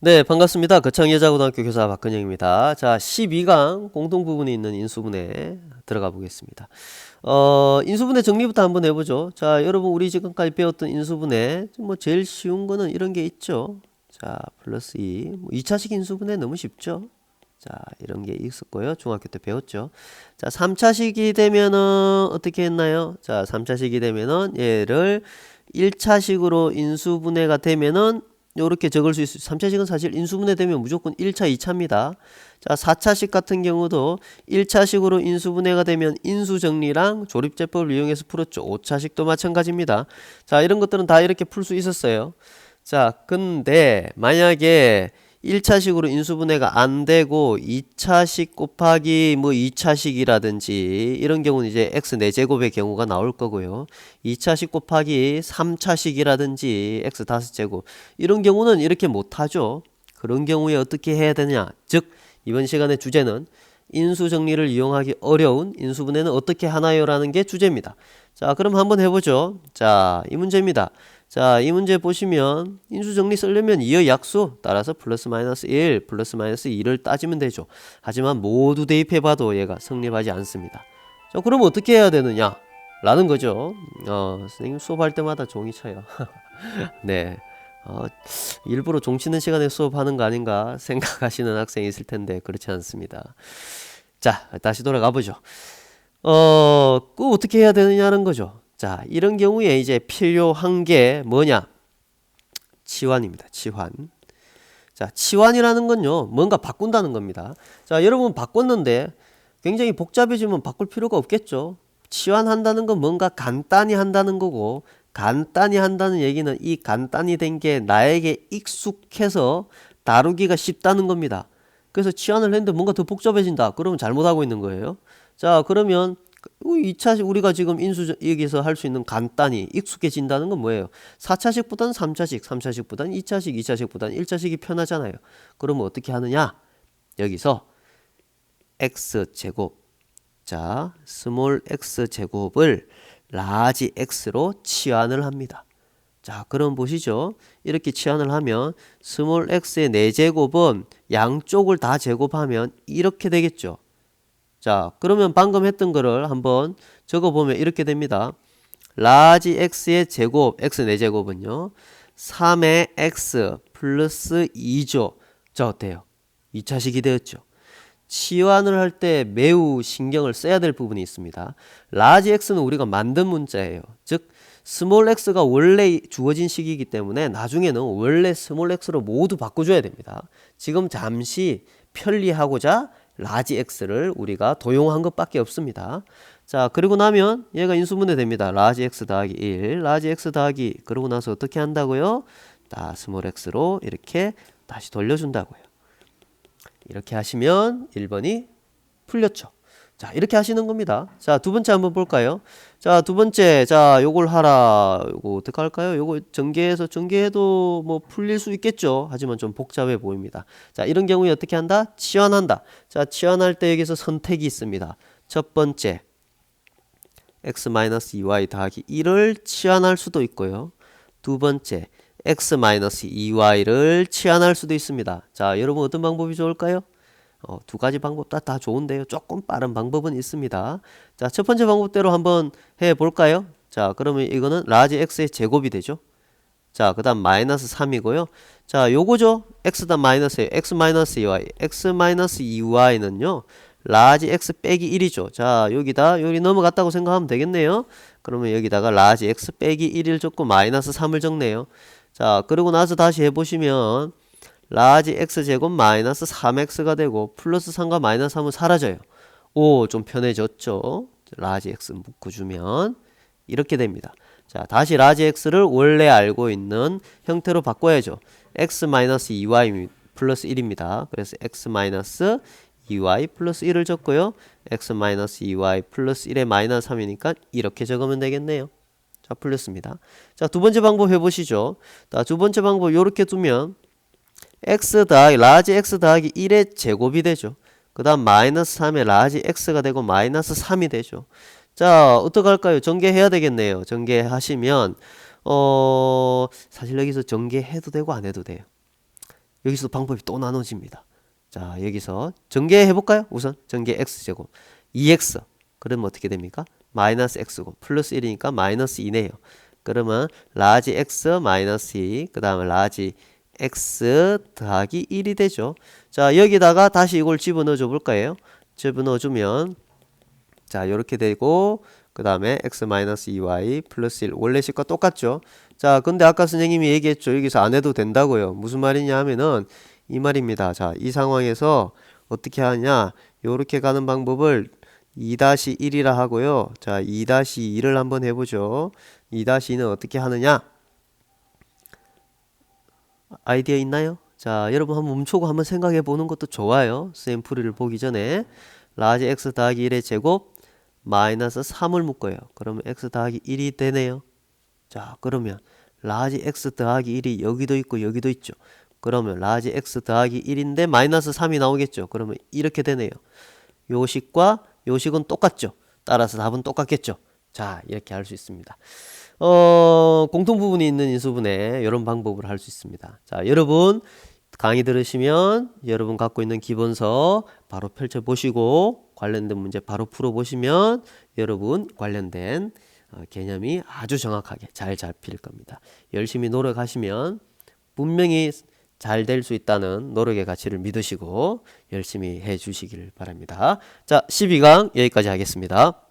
네, 반갑습니다. 거창여자고등학교 교사 박근영입니다. 자, 12강 공통 부분이 있는 인수분해 들어가 보겠습니다. 어, 인수분해 정리부터 한번 해보죠. 자, 여러분 우리 지금까지 배웠던 인수분해 뭐 제일 쉬운 거는 이런 게 있죠. 자, 플러스 2. 뭐 2차식 인수분해 너무 쉽죠. 자, 이런 게 있었고요. 중학교 때 배웠죠. 자, 3차식이 되면은 어떻게 했나요? 자, 3차식이 되면은 얘를 1차식으로 인수분해가 되면은 요렇게 적을 수 있어요. 3차식은 사실 인수분해 되면 무조건 1차, 2차입니다. 자, 4차식 같은 경우도 1차식으로 인수분해가 되면 인수정리랑 조립제법을 이용해서 풀었죠. 5차식도 마찬가지입니다. 자, 이런 것들은 다 이렇게 풀 수 있었어요. 자, 근데 만약에 1차식으로 인수분해가 안 되고 2차식 곱하기 뭐 2차식이라든지 이런 경우는 이제 x 4제곱의 경우가 나올 거고요. 2차식 곱하기 3차식이라든지 x 5제곱 이런 경우는 이렇게 못 하죠. 그런 경우에 어떻게 해야 되냐? 즉 이번 시간의 주제는 인수 정리를 이용하기 어려운 인수분해는 어떻게 하나요 라는 게 주제입니다. 자, 그럼 한번 해보죠. 자, 이 문제입니다. 자, 이 문제 보시면 인수 정리 쓰려면 이어 약수 따라서 플러스 마이너스 1, 플러스 마이너스 2를 따지면 되죠. 하지만 모두 대입해 봐도 얘가 성립하지 않습니다. 자, 그럼 어떻게 해야 되느냐? 라는 거죠. 어, 선생님 수업할 때마다 종이 쳐요. 네. 어, 일부러 종 치는 시간에 수업하는 거 아닌가 생각하시는 학생이 있을 텐데 그렇지 않습니다. 자, 다시 돌아가 보죠. 어, 그 어떻게 해야 되느냐는 거죠. 자, 이런 경우에 이제 필요한 게 뭐냐? 치환입니다. 치환. 자, 치환이라는 건요, 뭔가 바꾼다는 겁니다. 자, 여러분 바꿨는데 굉장히 복잡해지면 바꿀 필요가 없겠죠. 치환한다는 건 뭔가 간단히 한다는 거고, 간단히 한다는 얘기는 이 간단히 된 게 나에게 익숙해서 다루기가 쉽다는 겁니다. 그래서 치환을 했는데 뭔가 더 복잡해진다. 그러면 잘못하고 있는 거예요. 자, 그러면 2차식 우리가 지금 인수 여기서 할 수 있는 간단히 익숙해진다는 건 뭐예요? 4차식보다는 3차식, 3차식보다는 2차식, 2차식보다는 1차식이 편하잖아요. 그러면 어떻게 하느냐? 여기서 x 제곱 자, 스몰 x 제곱을 라지 x로 치환을 합니다. 자, 그럼 보시죠. 이렇게 치환을 하면 스몰 x의 4제곱은 양쪽을 다 제곱하면 이렇게 되겠죠. 자, 그러면 방금 했던 거를 한번 적어보면 이렇게 됩니다. 라지 x의 제곱, x 4제곱은요. 3의 x 플러스 2죠. 자, 어때요? 2차식이 되었죠. 치환을 할 때 매우 신경을 써야 될 부분이 있습니다. 라지 x는 우리가 만든 문자예요. 즉, 스몰 x가 원래 주어진 식이기 때문에 나중에는 원래 스몰 x로 모두 바꿔줘야 됩니다. 지금 잠시 편리하고자 라지 x를 우리가 도용한 것밖에 없습니다. 자, 그리고 나면 얘가 인수분해 됩니다. 라지 x 더하기 1, 라지 x 더하기 그러고 나서 어떻게 한다고요? 다 스몰 x로 이렇게 다시 돌려준다고요. 이렇게 하시면 1번이 풀렸죠. 자, 이렇게 하시는 겁니다. 자, 두 번째 한번 볼까요? 자, 두 번째, 자, 요걸 하라. 요거 어떻게 할까요? 요거 전개해서 전개해도 뭐 풀릴 수 있겠죠. 하지만 좀 복잡해 보입니다. 자, 이런 경우에 어떻게 한다? 치환한다. 자, 치환할 때 여기서 선택이 있습니다. 첫 번째, x-2y 더하기 1을 치환할 수도 있고요. 두 번째, x-2y를 치환할 수도 있습니다. 자, 여러분 어떤 방법이 좋을까요? 어, 두 가지 방법 다, 다 좋은데요. 조금 빠른 방법은 있습니다. 자, 첫 번째 방법대로 한번 해 볼까요? 자, 그러면 이거는 라지 x의 제곱이 되죠. 자, 그 다음 마이너스 3이고요. 자, 요거죠. x다 마이너스 에요. x 마이너스 2y. x 마이너스 2y는요. 라지 x 빼기 1이죠. 자, 여기다 여기 넘어갔다고 생각하면 되겠네요. 그러면 여기다가 라지 x 빼기 1을 적고 마이너스 3을 적네요. 자, 그리고 나서 다시 해보시면 라지 x제곱 마이너스 3x가 되고 플러스 3과 마이너스 3은 사라져요. 오, 좀 편해졌죠? 라지 x 묶어주면 이렇게 됩니다. 자, 다시 라지 x를 원래 알고 있는 형태로 바꿔야죠. x 마이너스 2y 플러스 1입니다. 그래서 x 마이너스 2y 플러스 1을 적고요. x 마이너스 2y 플러스 1의 마이너스 3이니까 이렇게 적으면 되겠네요. 자, 풀렸습니다. 자, 두 번째 방법 해보시죠. 자, 두 번째 방법 이렇게 두면 x 더하기 라지 x 더하기 1의 제곱이 되죠. 그 다음 마이너스 3의 라지 x가 되고 마이너스 3이 되죠. 자 어떡할까요? 전개해야 되겠네요. 전개하시면 어 사실 여기서 전개해도 되고 안 해도 돼요. 여기서 방법이 또 나눠집니다. 자, 여기서 전개해 볼까요? 우선 전개 x제곱 2x 그러면 어떻게 됩니까? 마이너스 x고 플러스 1이니까 마이너스 2네요. 그러면 라지 x 마이너스 2, 그 다음에 라지 x 더하기 1이 되죠. 자, 여기다가 다시 이걸 집어넣어 줘 볼까요? 집어넣어 주면 자, 이렇게 되고 그 다음에 x 마이너스 2y 플러스 1 원래 식과 똑같죠. 자, 근데 아까 선생님이 얘기했죠. 여기서 안 해도 된다고요. 무슨 말이냐 하면은 이 말입니다. 자, 이 상황에서 어떻게 하냐? 요렇게 가는 방법을 2-1이라 하고요. 자, 2-2를 한번 해보죠. 2-2는 어떻게 하느냐? 아이디어 있나요? 자, 여러분 한번 멈추고 한번 생각해 보는 것도 좋아요. 쌤 풀이를 보기 전에 라지 x 더하기 1의 제곱 마이너스 3을 묶어요. 그러면 x 더하기 1이 되네요. 자, 그러면 라지 x 더하기 1이 여기도 있고 여기도 있죠. 그러면 라지 x 더하기 1인데 마이너스 3이 나오겠죠. 그러면 이렇게 되네요. 요식과 요식은 똑같죠. 따라서 답은 똑같겠죠. 자, 이렇게 할 수 있습니다. 어, 공통 부분이 있는 인수분해 이런 방법을 할 수 있습니다. 자, 여러분 강의 들으시면 여러분 갖고 있는 기본서 바로 펼쳐 보시고 관련된 문제 바로 풀어 보시면 여러분 관련된 어, 개념이 아주 정확하게 잘 잡힐 겁니다. 열심히 노력하시면 분명히 잘 될 수 있다는 노력의 가치를 믿으시고 열심히 해 주시길 바랍니다. 자, 12강 여기까지 하겠습니다.